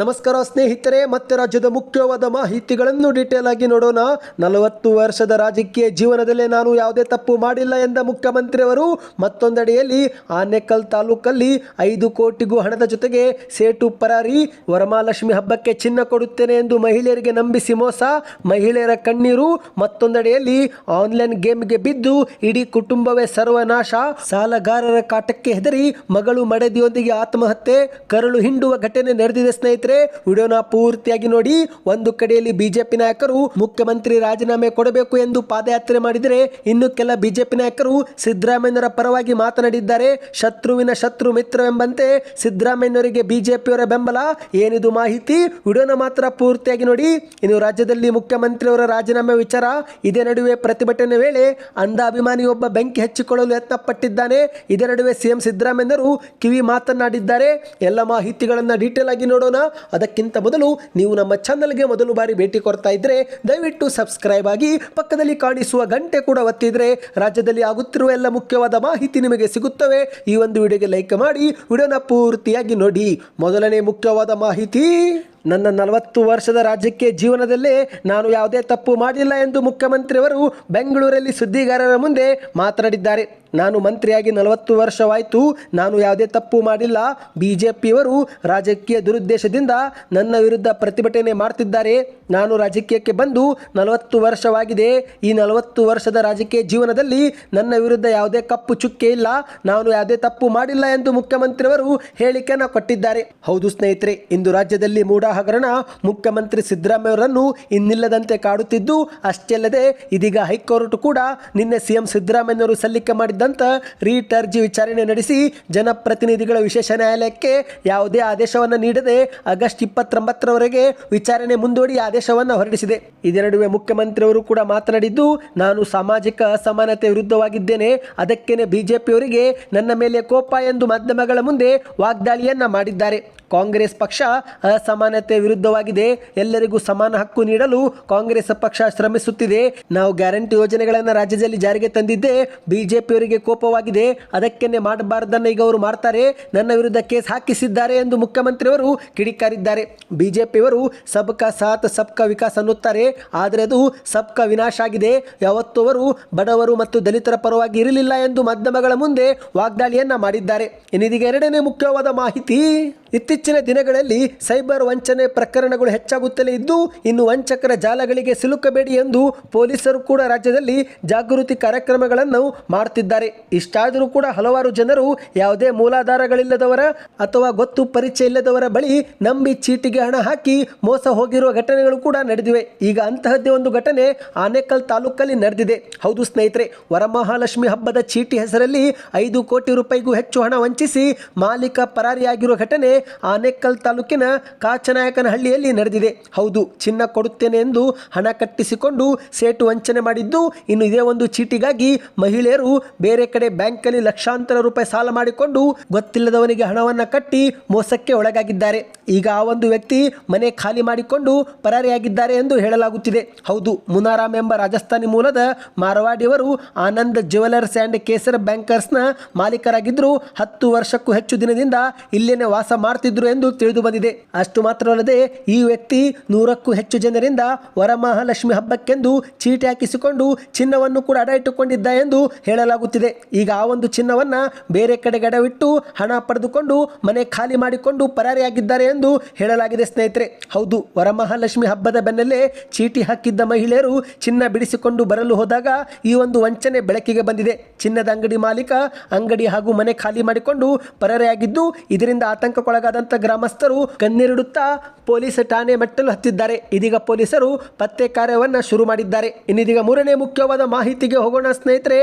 ನಮಸ್ಕಾರ ಸ್ನೇಹಿತರೆ, ಮತ್ತೆ ರಾಜ್ಯದ ಮುಖ್ಯವಾದ ಮಾಹಿತಿಗಳನ್ನು ಡೀಟೇಲ್ ಆಗಿ ನೋಡೋಣ. ನಲವತ್ತು ವರ್ಷದ ರಾಜಕೀಯ ಜೀವನದಲ್ಲೇ ನಾನು ಯಾವುದೇ ತಪ್ಪು ಮಾಡಿಲ್ಲ ಎಂದ ಮುಖ್ಯಮಂತ್ರಿಯವರು, ಮತ್ತೊಂದೆಡೆಯಲ್ಲಿ ಆನೆಕಲ್ ತಾಲೂಕಲ್ಲಿ ಐದು ಕೋಟಿಗೂ ಹಣದ ಜೊತೆಗೆ ಸೇಟು ಪರಾರಿ ವರಮಾಲಕ್ಷ್ಮಿ ಹಬ್ಬಕ್ಕೆ ಚಿನ್ನ ಕೊಡುತ್ತೇನೆ ಎಂದು ಮಹಿಳೆಯರಿಗೆ ನಂಬಿಸಿ ಮೋಸ, ಮಹಿಳೆಯರ ಕಣ್ಣೀರು, ಮತ್ತೊಂದೆಡೆಯಲ್ಲಿ ಆನ್ಲೈನ್ ಗೇಮ್ಗೆ ಬಿದ್ದು ಇಡೀ ಕುಟುಂಬವೇ ಸರ್ವನಾಶ, ಸಾಲಗಾರರ ಕಾಟಕ್ಕೆ ಹೆದರಿ ಮಗಳು ಮಡದಿಯೊಂದಿಗೆ ಆತ್ಮಹತ್ಯೆ, ಕರಳು ಹಿಂಡುವ ಘಟನೆ ನಡೆದಿದೆ ಸ್ನೇಹಿತರೆ. ವಿಡಿಯೋನ ಪೂರ್ತಿಯಾಗಿ ನೋಡಿ. ಒಂದು ಕಡೆಯಲ್ಲಿ ಬಿಜೆಪಿ ನಾಯಕರು ಮುಖ್ಯಮಂತ್ರಿ ರಾಜೀನಾಮೆ ಕೊಡಬೇಕು ಎಂದು ಪಾದಯಾತ್ರೆ ಮಾಡಿದರೆ, ಇನ್ನು ಕೆಲ ಬಿಜೆಪಿ ನಾಯಕರು ಸಿದ್ದರಾಮಯ್ಯನವರ ಪರವಾಗಿ ಮಾತನಾಡಿದ್ದಾರೆ. ಶತ್ರುವಿನ ಶತ್ರು ಮಿತ್ರವೆಂಬಂತೆ ಸಿದ್ದರಾಮಯ್ಯನವರಿಗೆ ಬಿಜೆಪಿಯವರ ಬೆಂಬಲ ಏನಿದು ಮಾಹಿತಿ? ವಿಡಿಯೋನ ಮಾತ್ರ ಪೂರ್ತಿಯಾಗಿ ನೋಡಿ. ಇನ್ನು ರಾಜ್ಯದಲ್ಲಿ ಮುಖ್ಯಮಂತ್ರಿಯವರ ರಾಜೀನಾಮೆ ವಿಚಾರ, ಇದೇ ನಡುವೆ ಪ್ರತಿಭಟನೆ ವೇಳೆ ಅಂಧ ಅಭಿಮಾನಿಯೊಬ್ಬ ಬೆಂಕಿ ಹಚ್ಚಿಕೊಳ್ಳಲು ಯತ್ನಪಟ್ಟಿದ್ದಾನೆ. ಇದೇ ನಡುವೆ ಸಿಎಂ ಸಿದ್ದರಾಮಯ್ಯನವರು ಕಿವಿ ಮಾತನಾಡಿದ್ದಾರೆ ಎಲ್ಲ ಮಾಹಿತಿಗಳನ್ನು ಡೀಟೇಲ್ ಆಗಿ ನೋಡೋಣ. ಅದಕ್ಕಿಂತ ಮೊದಲು ನೀವು ನಮ್ಮ ಚಾನಲ್ಗೆ ಮೊದಲು ಬಾರಿ ಭೇಟಿ ಕೊಡ್ತಾ ಇದ್ರೆ ದಯವಿಟ್ಟು ಸಬ್ಸ್ಕ್ರೈಬ್ ಆಗಿ ಪಕ್ಕದಲ್ಲಿ ಕಾಣಿಸುವ ಗಂಟೆ ಕೂಡ ಒತ್ತಿದ್ರೆ ರಾಜ್ಯದಲ್ಲಿ ಆಗುತ್ತಿರುವ ಎಲ್ಲ ಮುಖ್ಯವಾದ ಮಾಹಿತಿ ನಿಮಗೆ ಸಿಗುತ್ತವೆ. ಈ ಒಂದು ವಿಡಿಯೋಗೆ ಲೈಕ್ ಮಾಡಿ, ವಿಡಿಯೋನ ಪೂರ್ತಿಯಾಗಿ ನೋಡಿ. ಮೊದಲನೇ ಮುಖ್ಯವಾದ ಮಾಹಿತಿ. ನನ್ನ ನಲವತ್ತು ವರ್ಷದ ರಾಜ್ಯಕ್ಕೆ ಜೀವನದಲ್ಲೇ ನಾನು ಯಾವುದೇ ತಪ್ಪು ಮಾಡಿಲ್ಲ ಎಂದು ಮುಖ್ಯಮಂತ್ರಿಯವರು ಬೆಂಗಳೂರಲ್ಲಿ ಸುದ್ದಿಗಾರರ ಮುಂದೆ ಮಾತನಾಡಿದ್ದಾರೆ. ನಾನು ಮಂತ್ರಿಯಾಗಿ ನಲವತ್ತು ವರ್ಷವಾಯಿತು. ನಾನು ಯಾವುದೇ ತಪ್ಪು ಮಾಡಿಲ್ಲ. ಬಿಜೆಪಿಯವರು ರಾಜಕೀಯ ದುರುದ್ದೇಶದಿಂದ ನನ್ನ ವಿರುದ್ಧ ಪ್ರತಿಭಟನೆ ಮಾಡ್ತಿದ್ದಾರೆ. ನಾನು ರಾಜಕೀಯಕ್ಕೆ ಬಂದು ನಲವತ್ತು ವರ್ಷವಾಗಿದೆ. ಈ ನಲವತ್ತು ವರ್ಷದ ರಾಜಕೀಯ ಜೀವನದಲ್ಲಿ ನನ್ನ ವಿರುದ್ಧ ಯಾವುದೇ ಕಪ್ಪು ಚುಕ್ಕೆ ಇಲ್ಲ. ನಾನು ಯಾವುದೇ ತಪ್ಪು ಮಾಡಿಲ್ಲ ಎಂದು ಮುಖ್ಯಮಂತ್ರಿಯವರು ಹೇಳಿಕೆಯನ್ನು ಕೊಟ್ಟಿದ್ದಾರೆ. ಹೌದು ಸ್ನೇಹಿತರೆ, ಇಂದು ರಾಜ್ಯದಲ್ಲಿ ಮೂಡಾ ಹಗರಣ ಮುಖ್ಯಮಂತ್ರಿ ಸಿದ್ದರಾಮಯ್ಯವರನ್ನು ಇನ್ನಿಲ್ಲದಂತೆ ಕಾಡುತ್ತಿದ್ದು, ಅಷ್ಟೇ ಅಲ್ಲದೆ ಇದೀಗ ಹೈಕೋರ್ಟ್ ಕೂಡ ನಿನ್ನೆ ಸಿಎಂ ಸಿದ್ದರಾಮಯ್ಯನವರು ಸಲ್ಲಿಕೆ ಮಾಡಿದ್ದಂತ ರೀಟ್ ಅರ್ಜಿ ವಿಚಾರಣೆ ನಡೆಸಿ ಜನಪ್ರತಿನಿಧಿಗಳ ವಿಶೇಷ ನ್ಯಾಯಾಲಯಕ್ಕೆ ಯಾವುದೇ ಆದೇಶವನ್ನು ನೀಡದೆ ಆಗಸ್ಟ್ ಇಪ್ಪತ್ತೊಂಬತ್ತರವರೆಗೆ ವಿಚಾರಣೆ ಮುಂದೂಡಿ ಆದೇಶವನ್ನು ಹೊರಡಿಸಿದೆ. ಇದೇ ನಡುವೆ ಮುಖ್ಯಮಂತ್ರಿಯವರು ಕೂಡ ಮಾತನಾಡಿದ್ದು, ನಾನು ಸಾಮಾಜಿಕ ಅಸಮಾನತೆ ವಿರುದ್ಧವಾಗಿದ್ದೇನೆ. ಅದಕ್ಕೇನೆ ಬಿಜೆಪಿಯವರಿಗೆ ನನ್ನ ಮೇಲೆ ಕೋಪ ಎಂದು ಮಾಧ್ಯಮಗಳ ಮುಂದೆ ವಾಗ್ದಾಳಿಯನ್ನ ಮಾಡಿದ್ದಾರೆ. ಕಾಂಗ್ರೆಸ್ ಪಕ್ಷ ಅಸಮಾನತೆ ವಿರುದ್ಧವಾಗಿದೆ. ಎಲ್ಲರಿಗೂ ಸಮಾನ ಹಕ್ಕು ನೀಡಲು ಕಾಂಗ್ರೆಸ್ ಪಕ್ಷ ಶ್ರಮಿಸುತ್ತಿದೆ. ನಾವು ಗ್ಯಾರಂಟಿ ಯೋಜನೆಗಳನ್ನು ರಾಜ್ಯದಲ್ಲಿ ಜಾರಿಗೆ ತಂದಿದ್ದೆ ಬಿಜೆಪಿಯವರಿಗೆ ಕೋಪವಾಗಿದೆ. ಅದಕ್ಕೇನೆ ಮಾಡಬಾರ್ದನ್ನ ಈಗ ಅವರು ಮಾಡ್ತಾರೆ. ನನ್ನ ವಿರುದ್ಧ ಕೇಸ್ ಹಾಕಿಸಿದ್ದಾರೆ ಎಂದು ಮುಖ್ಯಮಂತ್ರಿಯವರು ಕಿಡಿಕಾರಿದ್ದಾರೆ. ಬಿಜೆಪಿಯವರು ಸಬ್ಕಾ ಸಾಥ್, ಸಬ್ಕಾ ವಿಕಾಸ್ ಅನ್ನುತ್ತಾರೆ. ಆದರೆ ಅದು ಸಬ್ಕಾ ವಿನಾಶ ಆಗಿದೆ. ಯಾವತ್ತೂ ಅವರು ಬಡವರು ಮತ್ತು ದಲಿತರ ಪರವಾಗಿ ಇರಲಿಲ್ಲ ಎಂದು ಮಾಧ್ಯಮಗಳ ಮುಂದೆ ವಾಗ್ದಾಳಿಯನ್ನ ಮಾಡಿದ್ದಾರೆ. ಇನ್ನಿದೀಗ ಎರಡನೇ ಮುಖ್ಯವಾದ ಮಾಹಿತಿ. ಇತ್ತೀಚಿನ ದಿನಗಳಲ್ಲಿ ಸೈಬರ್ ವಂಚನೆ ಪ್ರಕರಣಗಳು ಹೆಚ್ಚಾಗುತ್ತಲೇ ಇದ್ದು, ಇನ್ನು ವಂಚಕರ ಜಾಲಗಳಿಗೆ ಸಿಲುಕಬೇಡಿ ಎಂದು ಪೊಲೀಸರು ಕೂಡ ರಾಜ್ಯದಲ್ಲಿ ಜಾಗೃತಿ ಕಾರ್ಯಕ್ರಮಗಳನ್ನು ಮಾಡ್ತಿದ್ದಾರೆ. ಇಷ್ಟಾದರೂ ಕೂಡ ಹಲವಾರು ಜನರು ಯಾವುದೇ ಮೂಲಾಧಾರಗಳಿಲ್ಲದವರ ಅಥವಾ ಗೊತ್ತು ಪರಿಚಯ ಇಲ್ಲದವರ ಬಳಿ ನಂಬಿ ಚೀಟಿಗೆ ಹಣ ಹಾಕಿ ಮೋಸ ಹೋಗಿರುವ ಘಟನೆಗಳು ಕೂಡ ನಡೆದಿವೆ. ಈಗ ಅಂತಹದ್ದೇ ಒಂದು ಘಟನೆ ಆನೇಕಲ್ ತಾಲೂಕಲ್ಲಿ ನಡೆದಿದೆ. ಹೌದು ಸ್ನೇಹಿತರೆ, ವರಮಹಾಲಕ್ಷ್ಮಿ ಹಬ್ಬದ ಚೀಟಿ ಹೆಸರಲ್ಲಿ ಐದು ಕೋಟಿ ರೂಪಾಯಿಗೂ ಹೆಚ್ಚು ಹಣ ವಂಚಿಸಿ ಮಾಲೀಕ ಪರಾರಿಯಾಗಿರುವ ಘಟನೆ ಆನೇಕಲ್ ತಾಲೂಕಿನ ಕಾಚನಾಯಕನಹಳ್ಳಿಯಲ್ಲಿ ನಡೆದಿದೆ. ಹೌದು, ಚಿನ್ನ ಕೊಡುತ್ತೇನೆ ಎಂದು ಹಣ ಕಟ್ಟಿಸಿಕೊಂಡು ಸೇಟು ವಂಚನೆ ಮಾಡಿದ್ದು, ಇನ್ನು ಇದೇ ಒಂದು ಚೀಟಿಗಾಗಿ ಮಹಿಳೆಯರು ಬೇರೆ ಕಡೆ ಬ್ಯಾಂಕಲ್ಲಿ ಲಕ್ಷಾಂತರ ರೂಪಾಯಿ ಸಾಲ ಮಾಡಿಕೊಂಡು ಗೊತ್ತಿಲ್ಲದವನಿಗೆ ಹಣವನ್ನು ಕಟ್ಟಿ ಮೋಸಕ್ಕೆ ಒಳಗಾಗಿದ್ದಾರೆ. ಈಗ ಆ ಒಂದು ವ್ಯಕ್ತಿ ಮನೆ ಖಾಲಿ ಮಾಡಿಕೊಂಡು ಪರಾರಿಯಾಗಿದ್ದಾರೆ ಎಂದು ಹೇಳಲಾಗುತ್ತಿದೆ. ಹೌದು, ಮುನಾರಾಮ್ ಎಂಬ ರಾಜಸ್ಥಾನಿ ಮೂಲದ ಮಾರವಾಡಿಯವರು ಆನಂದ್ ಜ್ಯುವೆಲರ್ಸ್ ಆ್ಯಂಡ್ ಕೇಸರ್ ಬ್ಯಾಂಕರ್ಸ್ನ ಮಾಲೀಕರಾಗಿದ್ದರು. ಹತ್ತು ವರ್ಷಕ್ಕೂ ಹೆಚ್ಚು ದಿನದಿಂದ ಇಲ್ಲೇನೆ ವಾಸ ಮಾಡ್ತಿದ್ರು ಎಂದು ತಿಳಿದು ಬಂದಿದೆ. ಅಷ್ಟು ಮಾತ್ರವಲ್ಲದೆ ಈ ವ್ಯಕ್ತಿ ನೂರಕ್ಕೂ ಹೆಚ್ಚು ಜನರಿಂದ ವರಮಹಾಲಕ್ಷ್ಮಿ ಹಬ್ಬಕ್ಕೆಂದು ಚೀಟಿ ಹಾಕಿಸಿಕೊಂಡು ಚಿನ್ನವನ್ನು ಕೂಡ ಅಡ ಇಟ್ಟುಕೊಂಡಿದ್ದ ಎಂದು ಹೇಳಲಾಗುತ್ತಿದೆ. ಈಗ ಆ ಒಂದು ಚಿನ್ನವನ್ನ ಬೇರೆ ಕಡೆ ಗಡವಿಟ್ಟು ಹಣ ಪಡೆದುಕೊಂಡು ಮನೆ ಖಾಲಿ ಮಾಡಿಕೊಂಡು ಪರಾರಿಯಾಗಿದ್ದಾರೆ ಎಂದು ಹೇಳಲಾಗಿದೆ ಸ್ನೇಹಿತರೆ. ಹೌದು, ವರಮಹಾಲಕ್ಷ್ಮಿ ಹಬ್ಬದ ಬೆನ್ನಲ್ಲೇ ಚೀಟಿ ಹಾಕಿದ್ದ ಮಹಿಳೆಯರು ಚಿನ್ನ ಬಿಡಿಸಿಕೊಂಡು ಬರಲು ಹೋದಾಗ ಈ ಒಂದು ವಂಚನೆ ಬೆಳಕಿಗೆ ಬಂದಿದೆ. ಚಿನ್ನದ ಅಂಗಡಿ ಮಾಲೀಕ ಅಂಗಡಿ ಹಾಗೂ ಮನೆ ಖಾಲಿ ಮಾಡಿಕೊಂಡು ಪರಾರಿಯಾಗಿದ್ದು ಇದರಿಂದ ಆತಂಕಕ್ಕೊಳಗಾದಂಥ ಗ್ರಾಮಸ್ಥರು ಕಣ್ಣೀರಿಡುತ್ತಾ ಪೊಲೀಸ್ ಠಾಣೆ ಮೆಟ್ಟಲು ಹತ್ತಿದ್ದಾರೆ. ಇದೀಗ ಪೊಲೀಸರು ಪತ್ತೆ ಕಾರ್ಯವನ್ನು ಶುರು ಮಾಡಿದ್ದಾರೆ. ಇನ್ನಿದೀಗ ಮೂರನೇ ಮುಖ್ಯವಾದ ಮಾಹಿತಿಗೆ ಹೋಗೋಣ ಸ್ನೇಹಿತರೆ.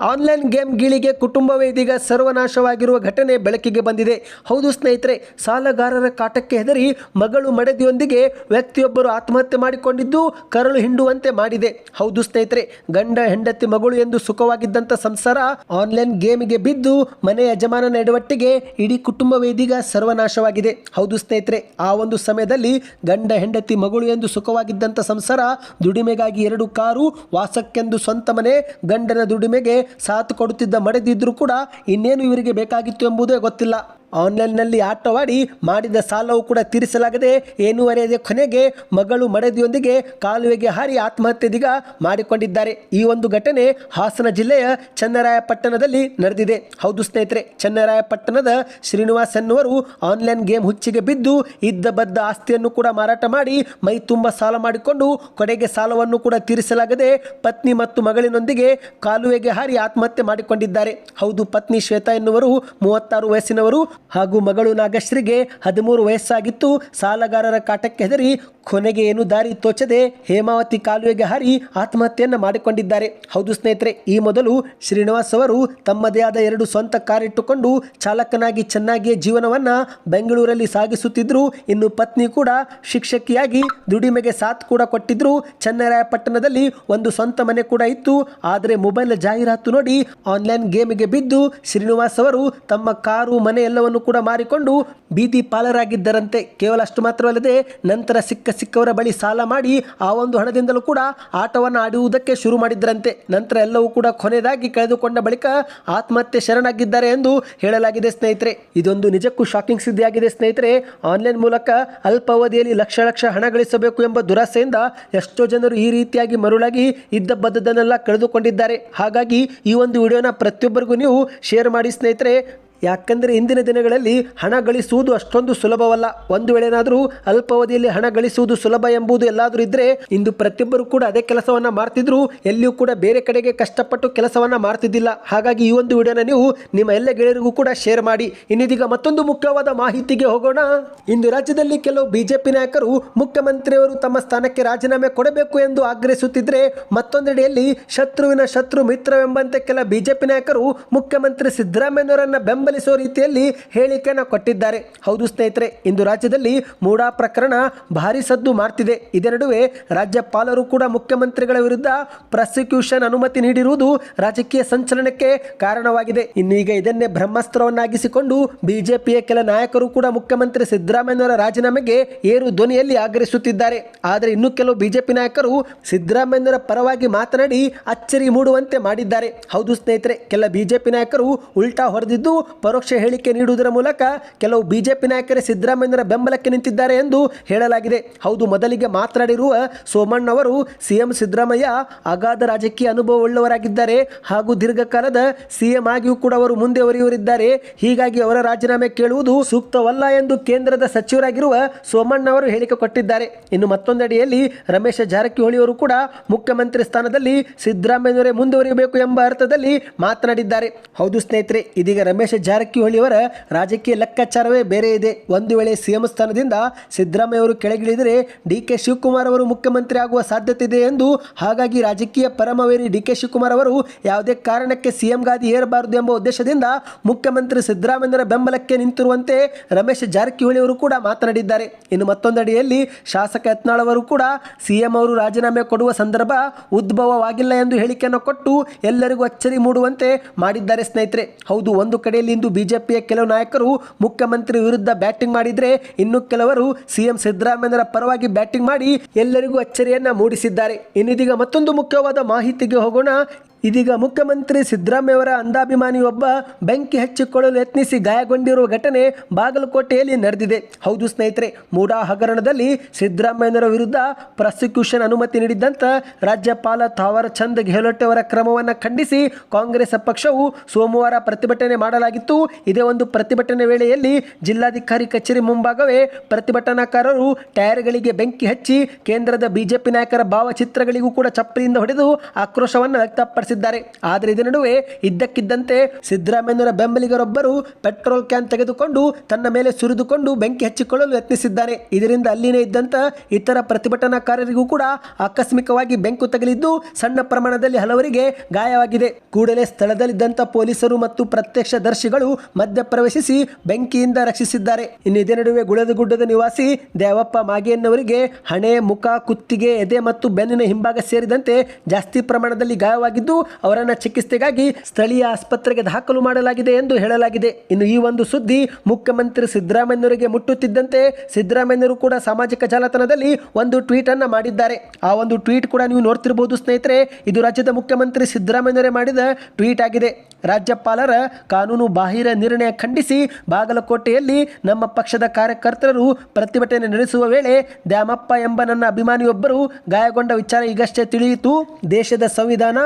ಆನ್ಲೈನ್ ಗೇಮ್ ಗೀಳಿಗೆ ಕುಟುಂಬವೇ ಇದೀಗ ಸರ್ವನಾಶವಾಗಿರುವ ಘಟನೆ ಬೆಳಕಿಗೆ ಬಂದಿದೆ. ಹೌದು ಸ್ನೇಹಿತರೆ, ಸಾಲಗಾರರ ಕಾಟಕ್ಕೆ ಹೆದರಿ ಮಗಳು ಮಡದಿಯೊಂದಿಗೆ ವ್ಯಕ್ತಿಯೊಬ್ಬರು ಆತ್ಮಹತ್ಯೆ ಮಾಡಿಕೊಂಡಿದ್ದು ಕರಳು ಹಿಂಡುವಂತೆ ಮಾಡಿದೆ. ಹೌದು ಸ್ನೇಹಿತರೆ, ಗಂಡ, ಹೆಂಡತಿ, ಮಗಳು ಎಂದು ಸುಖವಾಗಿದ್ದಂಥ ಸಂಸಾರ ಆನ್ಲೈನ್ ಗೇಮ್ಗೆ ಬಿದ್ದು ಮನೆ ಯಜಮಾನನ ಎಡವಟ್ಟಿಗೆ ಇಡೀ ಕುಟುಂಬವೇ ಇದೀಗ ಸರ್ವನಾಶವಾಗಿದೆ. ಹೌದು ಸ್ನೇಹಿತರೆ, ಆ ಒಂದು ಸಮಯದಲ್ಲಿ ಗಂಡ, ಹೆಂಡತಿ, ಮಗಳು ಎಂದು ಸುಖವಾಗಿದ್ದಂಥ ಸಂಸಾರ ದುಡಿಮೆಗಾಗಿ ಎರಡು ಕಾರು ವಾಸಕ್ಕೆಂದು ಸ್ವಂತ ಮನೆ ಗಂಡನ ದುಡಿಮೆಗೆ ಸಾಥ್ ಕೊಡುತ್ತಿದ್ದ ಮಡದಿದ್ದರೂ ಕೂಡ ಇನ್ನೇನು ಇವರಿಗೆ ಬೇಕಾಗಿತ್ತು ಎಂಬುದೇ ಗೊತ್ತಿಲ್ಲ. ಆನ್ಲೈನ್ನಲ್ಲಿ ಆಟವಾಡಿ ಮಾಡಿದ ಸಾಲವು ಕೂಡ ತೀರಿಸಲಾಗದೆ ಏನೂವರೆಯದೆ ಕೊನೆಗೆ ಮಗಳು ಮಡದಿಯೊಂದಿಗೆ ಕಾಲುವೆಗೆ ಹಾರಿ ಆತ್ಮಹತ್ಯೆದೀಗ ಮಾಡಿಕೊಂಡಿದ್ದಾರೆ. ಈ ಒಂದು ಘಟನೆ ಹಾಸನ ಜಿಲ್ಲೆಯ ಚನ್ನರಾಯಪಟ್ಟಣದಲ್ಲಿ ನಡೆದಿದೆ. ಹೌದು ಸ್ನೇಹಿತರೆ, ಚನ್ನರಾಯಪಟ್ಟಣದ ಶ್ರೀನಿವಾಸ್ ಎನ್ನುವರು ಆನ್ಲೈನ್ ಗೇಮ್ ಹುಚ್ಚಿಗೆ ಬಿದ್ದು ಇದ್ದ ಬದ್ದ ಆಸ್ತಿಯನ್ನು ಕೂಡ ಮಾರಾಟ ಮಾಡಿ ಮೈ ತುಂಬ ಸಾಲ ಮಾಡಿಕೊಂಡು ಕೊನೆಗೆ ಸಾಲವನ್ನು ಕೂಡ ತೀರಿಸಲಾಗದೆ ಪತ್ನಿ ಮತ್ತು ಮಗಳಿನೊಂದಿಗೆ ಕಾಲುವೆಗೆ ಹಾರಿ ಆತ್ಮಹತ್ಯೆ ಮಾಡಿಕೊಂಡಿದ್ದಾರೆ. ಹೌದು, ಪತ್ನಿ ಶ್ವೇತಾ ಎನ್ನುವರು ಮೂವತ್ತಾರು ವಯಸ್ಸಿನವರು ಹಾಗೂ ಮಗಳು ನಾಗಶ್ರೀಗೆ ಹದಿಮೂರು ವಯಸ್ಸಾಗಿತ್ತು. ಸಾಲಗಾರರ ಕಾಟಕ್ಕೆ ಹೆದರಿ ಕೊನೆಗೆ ಏನು ದಾರಿ ತೋಚದೆ ಹೇಮಾವತಿ ಕಾಲುವೆಗೆ ಹಾರಿ ಆತ್ಮಹತ್ಯೆಯನ್ನು ಮಾಡಿಕೊಂಡಿದ್ದಾರೆ. ಹೌದು ಸ್ನೇಹಿತರೆ, ಈ ಮೊದಲು ಶ್ರೀನಿವಾಸ್ ಅವರು ತಮ್ಮದೇ ಆದ ಎರಡು ಸ್ವಂತ ಕಾರ್ ಇಟ್ಟುಕೊಂಡು ಚಾಲಕನಾಗಿ ಚೆನ್ನಾಗಿಯೇ ಜೀವನವನ್ನ ಬೆಂಗಳೂರಲ್ಲಿ ಸಾಗಿಸುತ್ತಿದ್ರು. ಇನ್ನು ಪತ್ನಿ ಕೂಡ ಶಿಕ್ಷಕಿಯಾಗಿ ದುಡಿಮೆಗೆ ಸಾಥ್ ಕೂಡ ಕೊಟ್ಟಿದ್ರು. ಚನ್ನರಾಯಪಟ್ಟಣದಲ್ಲಿ ಒಂದು ಸ್ವಂತ ಮನೆ ಕೂಡ ಇತ್ತು. ಆದರೆ ಮೊಬೈಲ್ ಜಾಹೀರಾತು ನೋಡಿ ಆನ್ಲೈನ್ ಗೇಮಿಗೆ ಬಿದ್ದು ಶ್ರೀನಿವಾಸ್ ಅವರು ತಮ್ಮ ಕಾರು, ಮನೆ ಎಲ್ಲವನ್ನು ಕೂಡ ಮಾರಿಕೊಂಡು ಬೀದಿ ಪಾಲರಾಗಿದ್ದರಂತೆ. ಕೇವಲ ಅಷ್ಟು ಮಾತ್ರವಲ್ಲದೆ ನಂತರ ಸಿಕ್ಕ ಸಿಕ್ಕವರ ಬಳಿ ಸಾಲ ಮಾಡಿ ಆ ಒಂದು ಹಣದಿಂದಲೂ ಕೂಡ ಆಟವನ್ನು ಆಡುವುದಕ್ಕೆ ಶುರು ಮಾಡಿದ್ದರಂತೆ. ನಂತರ ಎಲ್ಲವೂ ಕೂಡ ಕೊನೆಯದಾಗಿ ಕಳೆದುಕೊಂಡ ಬಳಿಕ ಆತ್ಮಹತ್ಯೆ ಶರಣಾಗಿದ್ದಾರೆ ಎಂದು ಹೇಳಲಾಗಿದೆ ಸ್ನೇಹಿತರೆ. ಇದೊಂದು ನಿಜಕ್ಕೂ ಶಾಕಿಂಗ್ ಸುದ್ದಿಯಾಗಿದೆ ಸ್ನೇಹಿತರೆ. ಆನ್ಲೈನ್ ಮೂಲಕ ಅಲ್ಪಾವಧಿಯಲ್ಲಿ ಲಕ್ಷ ಲಕ್ಷ ಹಣ ಗಳಿಸಬೇಕು ಎಂಬ ದುರಾಸೆಯಿಂದ ಎಷ್ಟೋ ಜನರು ಈ ರೀತಿಯಾಗಿ ಮರುಳಾಗಿ ಇದ್ದ ಬದ್ದದನ್ನೆಲ್ಲ ಕಳೆದುಕೊಂಡಿದ್ದಾರೆ. ಹಾಗಾಗಿ ಈ ಒಂದು ವಿಡಿಯೋನ ಪ್ರತಿಯೊಬ್ಬರಿಗೂ ನೀವು ಶೇರ್ ಮಾಡಿ ಸ್ನೇಹಿತರೆ. ಯಾಕಂದರೆ ಇಂದಿನ ದಿನಗಳಲ್ಲಿ ಹಣ ಗಳಿಸುವುದು ಅಷ್ಟೊಂದು ಸುಲಭವಲ್ಲ. ಒಂದು ವೇಳೆನಾದರೂ ಅಲ್ಪಾವಧಿಯಲ್ಲಿ ಹಣ ಗಳಿಸುವುದು ಸುಲಭ ಎಂಬುದು ಎಲ್ಲಾದರೂ ಇದ್ದರೆ ಇಂದು ಪ್ರತಿಯೊಬ್ಬರು ಕೂಡ ಅದೇ ಕೆಲಸವನ್ನು ಮಾಡ್ತಿದ್ರು, ಎಲ್ಲಿಯೂ ಕೂಡ ಬೇರೆ ಕಡೆಗೆ ಕಷ್ಟಪಟ್ಟು ಕೆಲಸವನ್ನು ಮಾಡ್ತಿದ್ದಿಲ್ಲ. ಹಾಗಾಗಿ ಈ ಒಂದು ವಿಡಿಯೋನ ನೀವು ನಿಮ್ಮ ಎಲ್ಲ ಗೆಳೆಯರಿಗೂ ಕೂಡ ಶೇರ್ ಮಾಡಿ. ಇನ್ನಿದೀಗ ಮತ್ತೊಂದು ಮುಖ್ಯವಾದ ಮಾಹಿತಿಗೆ ಹೋಗೋಣ. ಇಂದು ರಾಜ್ಯದಲ್ಲಿ ಕೆಲವು ಬಿಜೆಪಿ ನಾಯಕರು ಮುಖ್ಯಮಂತ್ರಿಯವರು ತಮ್ಮ ಸ್ಥಾನಕ್ಕೆ ರಾಜೀನಾಮೆ ಕೊಡಬೇಕು ಎಂದು ಆಗ್ರಹಿಸುತ್ತಿದ್ದರೆ ಮತ್ತೊಂದೆಡೆಯಲ್ಲಿ ಶತ್ರುವಿನ ಶತ್ರು ಮಿತ್ರವೆಂಬಂತೆ ಕೆಲ ಬಿಜೆಪಿ ನಾಯಕರು ಮುಖ್ಯಮಂತ್ರಿ ಸಿದ್ದರಾಮಯ್ಯನವರನ್ನ ಬೆಂಬಲಿಸುವ ರೀತಿಯಲ್ಲಿ ಹೇಳಿಕೆಯನ್ನು ಕೊಟ್ಟಿದ್ದಾರೆ. ಹೌದು ಸ್ನೇಹಿತರೆ, ಇಂದು ರಾಜ್ಯದಲ್ಲಿ ಮೂಡಾ ಪ್ರಕರಣ ಭಾರಿ ಸದ್ದು ಮಾಡ್ತಿದೆ. ಇದೇ ನಡುವೆ ರಾಜ್ಯಪಾಲರು ಕೂಡ ಮುಖ್ಯಮಂತ್ರಿಗಳ ವಿರುದ್ಧ ಪ್ರಾಸಿಕ್ಯೂಷನ್ ಅನುಮತಿ ನೀಡಿರುವುದು ರಾಜಕೀಯ ಸಂಚಲನಕ್ಕೆ ಕಾರಣವಾಗಿದೆ. ಇನ್ನೀಗ ಇದನ್ನೇ ಬ್ರಹ್ಮಾಸ್ತ್ರವನ್ನಾಗಿಸಿಕೊಂಡು ಬಿಜೆಪಿಯ ಕೆಲ ನಾಯಕರು ಕೂಡ ಮುಖ್ಯಮಂತ್ರಿ ಸಿದ್ದರಾಮಯ್ಯನವರ ರಾಜೀನಾಮೆಗೆ ಏರು ಧ್ವನಿಯಲ್ಲಿ ಆಗ್ರಹಿಸುತ್ತಿದ್ದಾರೆ. ಆದರೆ ಇನ್ನು ಕೆಲವು ಬಿಜೆಪಿ ನಾಯಕರು ಸಿದ್ದರಾಮಯ್ಯನವರ ಪರವಾಗಿ ಮಾತನಾಡಿ ಅಚ್ಚರಿ ಮೂಡುವಂತೆ ಮಾಡಿದ್ದಾರೆ. ಹೌದು ಸ್ನೇಹಿತರೆ, ಕೆಲ ಬಿಜೆಪಿ ನಾಯಕರು ಉಲ್ಟಾ ಹೊಡೆದಿದ್ದು ಪರೋಕ್ಷ ಹೇಳಿಕೆ ನೀಡುವುದರ ಮೂಲಕ ಕೆಲವು ಬಿಜೆಪಿ ನಾಯಕರೇ ಸಿದ್ದರಾಮಯ್ಯನವರ ಬೆಂಬಲಕ್ಕೆ ನಿಂತಿದ್ದಾರೆ ಎಂದು ಹೇಳಲಾಗಿದೆ. ಹೌದು, ಮೊದಲಿಗೆ ಮಾತನಾಡಿರುವ ಸೋಮಣ್ಣ ಅವರು ಸಿಎಂ ಸಿದ್ದರಾಮಯ್ಯ ಅಗಾಧ ರಾಜಕೀಯ ಅನುಭವವುಳ್ಳವರಾಗಿದ್ದಾರೆ. ಹಾಗೂ ದೀರ್ಘಕಾಲದ ಸಿಎಂ ಆಗಿಯೂ ಕೂಡ ಅವರು ಮುಂದೆ ಒರೆಯುವರಿದ್ದಾರೆ ಹೀಗಾಗಿ ಅವರ ರಾಜೀನಾಮೆ ಕೇಳುವುದು ಸೂಕ್ತವಲ್ಲ ಎಂದು ಕೇಂದ್ರದ ಸಚಿವರಾಗಿರುವ ಸೋಮಣ್ಣ ಅವರು ಹೇಳಿಕೆ ಕೊಟ್ಟಿದ್ದಾರೆ. ಇನ್ನು ಮತ್ತೊಂದೆಡೆಯಲ್ಲಿ ರಮೇಶ ಜಾರಕಿಹೊಳಿ ಅವರು ಕೂಡ ಮುಖ್ಯಮಂತ್ರಿ ಸ್ಥಾನದಲ್ಲಿ ಸಿದ್ದರಾಮಯ್ಯನವರೇ ಮುಂದುವರಿಯಬೇಕು ಎಂಬ ಅರ್ಥದಲ್ಲಿ ಮಾತನಾಡಿದ್ದಾರೆ. ಹೌದು ಸ್ನೇಹಿತರೆ, ಇದೀಗ ರಮೇಶ ಜಾರಕಿಹೊಳಿ ಅವರ ರಾಜಕೀಯ ಲೆಕ್ಕಾಚಾರವೇ ಬೇರೆ ಇದೆ. ಒಂದು ವೇಳೆ ಸಿಎಂ ಸ್ಥಾನದಿಂದ ಸಿದ್ದರಾಮಯ್ಯ ಅವರು ಕೆಳಗಿಳಿದರೆ ಡಿ ಕೆ ಶಿವಕುಮಾರ್ ಅವರು ಮುಖ್ಯಮಂತ್ರಿ ಆಗುವ ಸಾಧ್ಯತೆ ಇದೆ ಎಂದು ಹಾಗಾಗಿ ರಾಜಕೀಯ ಪರಮವೇರಿ ಡಿ ಕೆ ಶಿವಕುಮಾರ್ ಅವರು ಯಾವುದೇ ಕಾರಣಕ್ಕೆ ಸಿಎಂ ಗಾದಿ ಏರಬಾರದು ಎಂಬ ಉದ್ದೇಶದಿಂದ ಮುಖ್ಯಮಂತ್ರಿ ಸಿದ್ದರಾಮಯ್ಯರ ಬೆಂಬಲಕ್ಕೆ ನಿಂತಿರುವಂತೆ ರಮೇಶ್ ಜಾರಕಿಹೊಳಿ ಅವರು ಕೂಡ ಮಾತನಾಡಿದ್ದಾರೆ. ಇನ್ನು ಮತ್ತೊಂದಡಿಯಲ್ಲಿ ಶಾಸಕ ಯತ್ನಾಳ್ ಅವರು ಕೂಡ ಸಿಎಂ ಅವರು ರಾಜೀನಾಮೆ ಕೊಡುವ ಸಂದರ್ಭ ಉದ್ಭವವಾಗಿಲ್ಲ ಎಂದು ಹೇಳಿಕೆಯನ್ನು ಕೊಟ್ಟು ಎಲ್ಲರಿಗೂ ಅಚ್ಚರಿ ಮೂಡುವಂತೆ ಮಾಡಿದ್ದಾರೆ ಸ್ನೇಹಿತರೆ. ಹೌದು, ಒಂದು ಕಡೆಯಲ್ಲಿ ಇಂದು ಬಿಜೆಪಿಯ ಕೆಲವು ನಾಯಕರು ಮುಖ್ಯಮಂತ್ರಿ ವಿರುದ್ಧ ಬ್ಯಾಟಿಂಗ್ ಮಾಡಿದ್ರೆ ಇನ್ನು ಕೆಲವರು ಸಿಎಂ ಸಿದ್ದರಾಮಯ್ಯರ ಪರವಾಗಿ ಬ್ಯಾಟಿಂಗ್ ಮಾಡಿ ಎಲ್ಲರಿಗೂ ಅಚ್ಚರಿಯನ್ನ ಮೂಡಿಸಿದ್ದಾರೆ. ಇನ್ನಿದೀಗ ಮತ್ತೊಂದು ಮುಖ್ಯವಾದ ಮಾಹಿತಿಗೆ ಹೋಗೋಣ. ಇದೀಗ ಮುಖ್ಯಮಂತ್ರಿ ಸಿದ್ದರಾಮಯ್ಯವರ ಅಂಧಾಭಿಮಾನಿಯೊಬ್ಬ ಬೆಂಕಿ ಹಚ್ಚಿಕೊಳ್ಳಲು ಯತ್ನಿಸಿ ಗಾಯಗೊಂಡಿರುವ ಘಟನೆ ಬಾಗಲಕೋಟೆಯಲ್ಲಿ ನಡೆದಿದೆ. ಹೌದು ಸ್ನೇಹಿತರೆ, ಮೂಡಾ ಹಗರಣದಲ್ಲಿ ಸಿದ್ದರಾಮಯ್ಯನವರ ವಿರುದ್ಧ ಪ್ರಾಸಿಕ್ಯೂಷನ್ ಅನುಮತಿ ನೀಡಿದ್ದಂತ ರಾಜ್ಯಪಾಲ ಥಾವರ್ ಚಂದ್ ಗೆಹ್ಲೋಟ್ ಅವರ ಕ್ರಮವನ್ನು ಖಂಡಿಸಿ ಕಾಂಗ್ರೆಸ್ ಪಕ್ಷವು ಸೋಮವಾರ ಪ್ರತಿಭಟನೆ ಮಾಡಲಾಗಿತ್ತು. ಇದೇ ಒಂದು ಪ್ರತಿಭಟನೆ ವೇಳೆಯಲ್ಲಿ ಜಿಲ್ಲಾಧಿಕಾರಿ ಕಚೇರಿ ಮುಂಭಾಗವೇ ಪ್ರತಿಭಟನಾಕಾರರು ಟೈರ್ಗಳಿಗೆ ಬೆಂಕಿ ಹಚ್ಚಿ ಕೇಂದ್ರದ ಬಿಜೆಪಿ ನಾಯಕರ ಭಾವಚಿತ್ರಗಳಿಗೂ ಕೂಡ ಚಪ್ಪಲಿಯಿಂದ ಹೊಡೆದು ಆಕ್ರೋಶವನ್ನು ವ್ಯಕ್ತಪಡಿಸಿದ್ದಾರೆ. ಆದರೆ ಇದರ ನಡುವೆ ಇದ್ದಕ್ಕಿದ್ದಂತೆ ಸಿದ್ದರಾಮಯ್ಯನವರ ಬೆಂಬಲಿಗರೊಬ್ಬರು ಪೆಟ್ರೋಲ್ ಕ್ಯಾನ್ ತೆಗೆದುಕೊಂಡು ತನ್ನ ಮೇಲೆ ಸುರಿದುಕೊಂಡು ಬೆಂಕಿ ಹಚ್ಚಿಕೊಳ್ಳಲು ಯತ್ನಿಸಿದ್ದಾನೆ ಇದರಿಂದ ಅಲ್ಲಿನೇ ಇದ್ದಂತ ಇತರ ಪ್ರತಿಭಟನಾಕಾರರಿಗೂ ಕೂಡ ಆಕಸ್ಮಿಕವಾಗಿ ಬೆಂಕು ತಗಲಿದ್ದು ಸಣ್ಣ ಪ್ರಮಾಣದಲ್ಲಿ ಹಲವರಿಗೆ ಗಾಯವಾಗಿದೆ. ಕೂಡಲೇ ಸ್ಥಳದಲ್ಲಿದ್ದಂಥ ಪೊಲೀಸರು ಮತ್ತು ಪ್ರತ್ಯಕ್ಷದರ್ಶಿಗಳು ಮಧ್ಯಪ್ರವೇಶಿಸಿ ಬೆಂಕಿಯಿಂದ ರಕ್ಷಿಸಿದ್ದಾರೆ. ಇನ್ನು ಇದೇ ನಡುವೆ ಗುಳದಗುಡ್ಡದ ನಿವಾಸಿ ದೇವಪ್ಪ ಮಾಗೆಯನ್ನವರಿಗೆ ಹಣೆ, ಮುಖ, ಕುತ್ತಿಗೆ, ಎದೆ ಮತ್ತು ಬೆನ್ನಿನ ಹಿಂಭಾಗ ಸೇರಿದಂತೆ ಜಾಸ್ತಿ ಪ್ರಮಾಣದಲ್ಲಿ ಗಾಯವಾಗಿದ್ದು ಅವರನ್ನು ಚಿಕಿತ್ಸೆಗಾಗಿ ಸ್ಥಳೀಯ ಆಸ್ಪತ್ರೆಗೆ ದಾಖಲು ಮಾಡಲಾಗಿದೆ ಎಂದು ಹೇಳಲಾಗಿದೆ. ಇನ್ನು ಈ ಒಂದು ಸುದ್ದಿ ಮುಖ್ಯಮಂತ್ರಿ ಸಿದ್ದರಾಮಯ್ಯರಿಗೆ ಮುಟ್ಟುತ್ತಿದ್ದಂತೆ ಸಿದ್ದರಾಮಯ್ಯರು ಕೂಡ ಸಾಮಾಜಿಕ ಜಾಲತಾಣದಲ್ಲಿ ಒಂದು ಟ್ವೀಟ್ ಅನ್ನ ಮಾಡಿದ್ದಾರೆ. ಆ ಒಂದು ಟ್ವೀಟ್ ಕೂಡ ನೀವು ನೋಡ್ತಿರಬಹುದು ಸ್ನೇಹಿತರೆ, ಇದು ರಾಜ್ಯದ ಮುಖ್ಯಮಂತ್ರಿ ಸಿದ್ದರಾಮಯ್ಯರೇ ಮಾಡಿದ ಟ್ವೀಟ್ ಆಗಿದೆ. ರಾಜ್ಯಪಾಲರ ಕಾನೂನು ಬಾಹಿರ ನಿರ್ಣಯ ಖಂಡಿಸಿ ಬಾಗಲಕೋಟೆಯಲ್ಲಿ ನಮ್ಮ ಪಕ್ಷದ ಕಾರ್ಯಕರ್ತರು ಪ್ರತಿಭಟನೆ ನಡೆಸುವ ವೇಳೆ ದ್ಯಾಮಪ್ಪ ಎಂಬ ನನ್ನ ಅಭಿಮಾನಿಯೊಬ್ಬರು ಗಾಯಗೊಂಡ ವಿಚಾರ ಈಗಷ್ಟೇ ತಿಳಿಯಿತು. ದೇಶದ ಸಂವಿಧಾನ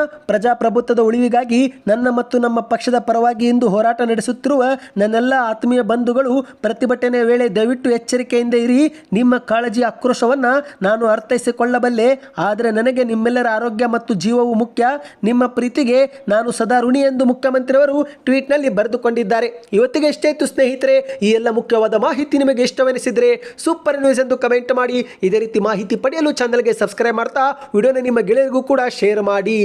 ಪ್ರಜಾಪ್ರಭುತ್ವದ ಉಳಿವಿಗಾಗಿ ನನ್ನ ಮತ್ತು ನಮ್ಮ ಪಕ್ಷದ ಪರವಾಗಿ ಇಂದು ಹೋರಾಟ ನಡೆಸುತ್ತಿರುವ ನನ್ನೆಲ್ಲ ಆತ್ಮೀಯ ಬಂಧುಗಳು, ಪ್ರತಿಭಟನೆ ವೇಳೆ ದಯವಿಟ್ಟು ಎಚ್ಚರಿಕೆಯಿಂದ ಇರಿ. ನಿಮ್ಮ ಕಾಳಜಿ ಆಕ್ರೋಶವನ್ನು ನಾನು ಅರ್ಥೈಸಿಕೊಳ್ಳಬಲ್ಲೆ. ಆದರೆ ನನಗೆ ನಿಮ್ಮೆಲ್ಲರ ಆರೋಗ್ಯ ಮತ್ತು ಜೀವವು ಮುಖ್ಯ. ನಿಮ್ಮ ಪ್ರೀತಿಗೆ ನಾನು ಸದಾ ಋಣಿ ಎಂದು ಮುಖ್ಯಮಂತ್ರಿಯವರು ಟ್ವೀಟ್ನಲ್ಲಿ ಬರೆದುಕೊಂಡಿದ್ದಾರೆ. ಇವತ್ತಿಗೆ ಎಷ್ಟೇ ಇತ್ತು ಸ್ನೇಹಿತರೆ, ಈ ಎಲ್ಲ ಮುಖ್ಯವಾದ ಮಾಹಿತಿ ನಿಮಗೆ ಇಷ್ಟವೆನಿಸಿದರೆ ಸೂಪರ್ ನ್ಯೂಸ್ ಎಂದು ಕಮೆಂಟ್ ಮಾಡಿ. ಇದೇ ರೀತಿ ಮಾಹಿತಿ ಪಡೆಯಲು ಚಾನಲ್ಗೆ ಸಬ್ಸ್ಕ್ರೈಬ್ ಮಾಡ್ತಾ, ವಿಡಿಯೋನ ನಿಮ್ಮ ಗೆಳೆಯರಿಗೂ ಕೂಡ ಶೇರ್ ಮಾಡಿ.